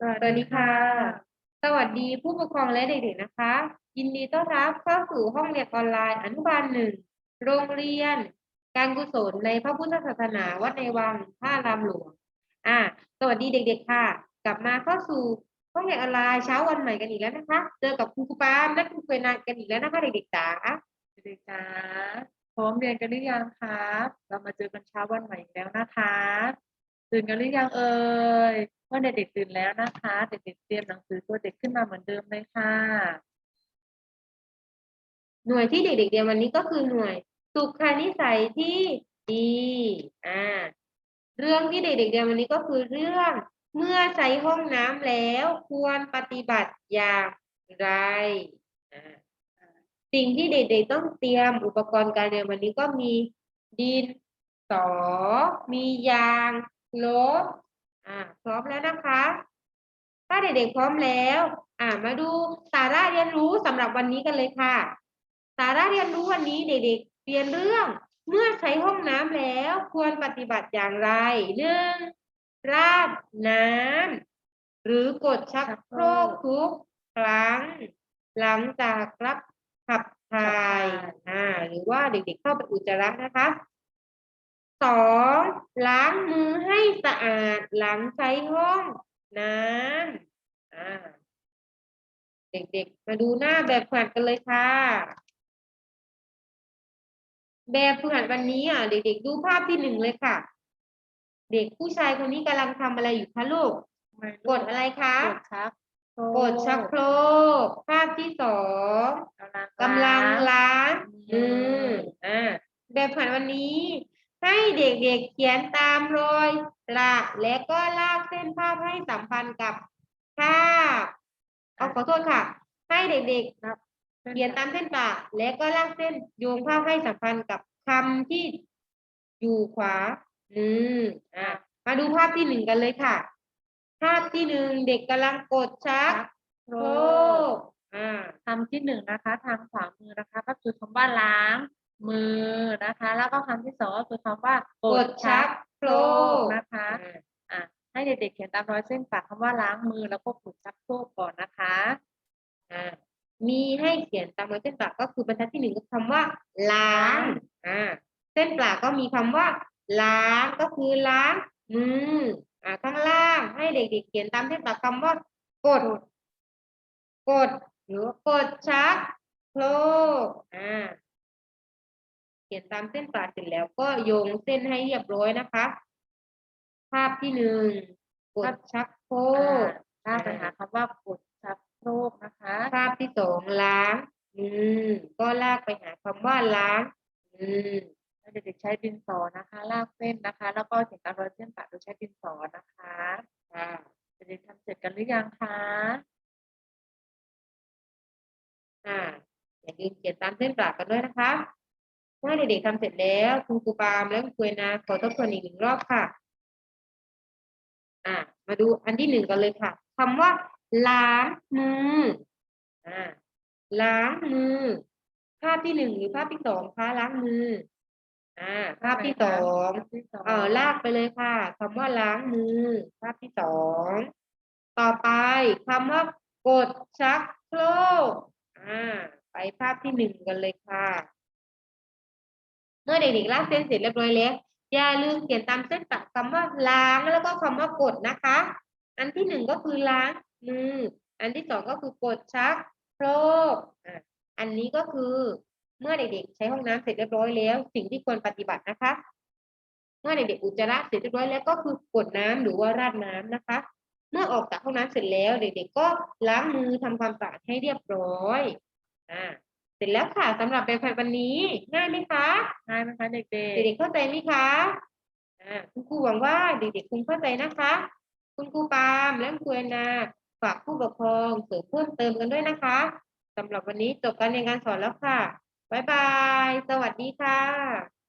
สวัสดีค่ะ สวัสดีผู้ปกครองและเด็กๆนะคะ ยินดีต้อนรับเข้าสู่ห้องเรียนออนไลน์อนุบาลหนึ่งโรงเรียน การกุศลในพระพุทธศาสนาวัดในวังท่ารามหลวงอ่าสวัสดีเด็กๆค่ะ กลับมาเข้าสู่ห้องเรียนออนไลน์เช้าวันใหม่กันอีกแล้วนะคะ เจอกับครูปามและครูเอนานกันอีกแล้วนะคะเด็กๆจ๋าเด็กๆจ๋าพร้อมเรียนกันหรือยังครับเรามาเจอกันเช้าวันใหม่อีกแล้วนะคะตื่นกันหรือยังเอ่ย ว่าเด็กๆตื่นแล้วนะคะ เด็กๆเตรียมหนังสือตัวเด็กขึ้นมาเหมือนเดิมเลยค่ะ หน่วยที่เด็กๆเรียนวันนี้ก็คือหน่วยสุขนิสัยที่ดีอ่าเรื่องที่เด็กๆเรียนวันนี้ก็คือเรื่องเมื่อใช้ห้องน้ำแล้วควรปฏิบัติอย่างไรสิ่งที่เด็กๆต้องเตรียมอุปกรณ์การเรียนวันนี้ก็มีดินสอมียางลบ อ่าพร้อมแล้วนะคะ ถ้าเด็กๆพร้อมแล้ว อ่ามาดูสาระเรียนรู้สำหรับวันนี้กันเลยค่ะ สาระเรียนรู้วันนี้เด็กๆเรียนเรื่องเมื่อใช้ห้องน้ำแล้วควรปฏิบัติอย่างไรหนึ่งราดน้ำหรือกดชักโครกทุกครั้ง หลังจากรับขับถ่ายอ่าหรือว่าเด็กๆเข้าไปอุจจาระนะคะ สองล้างมือให้สะอาดหลังใช้ห้องน้ำอ่าเด็กๆ มาดูหน้าแบบฝึกหัดกันเลยค่ะ แบบฝึกหัดวันนี้อะเด็กๆ ดูภาพที่หนึ่งเลยค่ะ เด็กผู้ชายคนนี้กำลังทำอะไรอยู่คะลูกกดอะไรคะกดชักโครกดชักโครกภาพที่สองกำลังกำลังล้างมืมือออ่าแบบฝึกหัดวันนี้ ให้เด็กๆเขียนตามรอยละและก็ลากเส้นภาพให้สัมพันธ์กับภาพเอาขอโทษค่ะ ให้เด็กๆเขียนตามเส้นปะและก็ลากเส้นโยงภาพให้สัมพันธ์กับคำที่อยู่ขวามืออะมาดูภาพที่หนึ่งกันเลยค่ะ ภาพที่หนึ่งเด็กกำลังกดชักโครโครกอ่าคำที่หนึ่งนะคะ ทางขวามือนะคะ ก็คือคำว่าล้าง มือนะคะ แล้วก็คำที่สองก็คือคำว่ากดชักโครกนะคะอ่าอะให้เด็กๆเขียนตามรอยเส้นปากคำว่าล้างมือแล้วก็กดชักโครกก่อนนะคะอ่ามีให้เขียนตามรอยเส้นปะก็คือบรรทัดที่หนึ่งก็คำว่า ล้างอ่าเส้นปะก็มีคำว่า ล้างก็คือล้างมืออ่าข้างล่างให้เด็กๆเขียนตามเส้นปะคำว่ากด กดหรือว่ากดชักโครกอ่า เขียนตามเส้นปะเสร็จแล้วก็โยงเส้นให้เรียบร้อยนะคะ ภาพที่หนึ่งกดชักโครอ่ากลากไปหาคำว่ากดชักโครกนะคะ ภาพที่สองล้างมือก็ลากไปหาคำว่าล้างมือเด็กใช้ดินสอนะคะ ลากเส้นนะคะ แล้วก็เขียนตามรอยเส้นปาโดยใช้ดินสอนะคะค่ะเด็กทำเสร็จกันหรือยังคะอ่าอย่าลืมเขียนตามเส้นปากันด้วยนะคะ เมื่อเด็กๆทำเสร็จแล้วคุณครูปามและคุณครูนาขอทบทวนอีกหนึ่งรอบค่ะ อ่า มาดูอันที่หนึ่งกันเลยค่ะคำว่า ล้างมือ อ่า ล้างมือ ภาพที่หนึ่งหรือภาพที่สองคะล้างมือ อ่า ภาพที่สองเออลากไปเลยค่ะคำว่าล้างมือ ภาพที่สอง ต่อไปคำว่ากดชักโครกอ่า ไปภาพที่หนึ่งกันเลยค่ะ เมื่อเด็กๆลากเส้นเสร็จเรียบร้อยแล้วอย่าลืมเขียนตามเส้นปะคำว่าล้างแล้วก็คำว่ากดนะคะ อันที่หนึ่งก็คือล้างมือ อันที่สองก็คือกดชักโครกอันนี้ก็คือเมื่อเด็กๆ ใช้ห้องน้ำเสร็จเรียบร้อยแล้ว สิ่งที่ควรปฏิบัตินะคะ เมื่อเด็กๆอุจจาระเสร็จเรียบร้อยแล้วก็คือกดน้ำหรือว่าราดน้ำนะคะ เมื่อออกจากห้องน้ำเสร็จแล้ว เด็กๆก็ล้างมือทำความสะอาดให้เรียบร้อยอ่า เสร็จแล้วค่ะสำหรับแบบฝึกวันนี้ง่ายไหมคะง่ายไหมคะเด็กเด็กๆเข้าใจไหมคะอ่าคุณครูหวังว่าเด็กๆคงเข้าใจนะคะ คุณครูปาล์มและคุณครูแอนนาฝากผู้ปกครองเสริมเพิ่มเติมกันด้วยนะคะสำหรับวันนี้จบการเรียนการสอนแล้วค่ะบ๊ายบาย สวัสดีค่ะ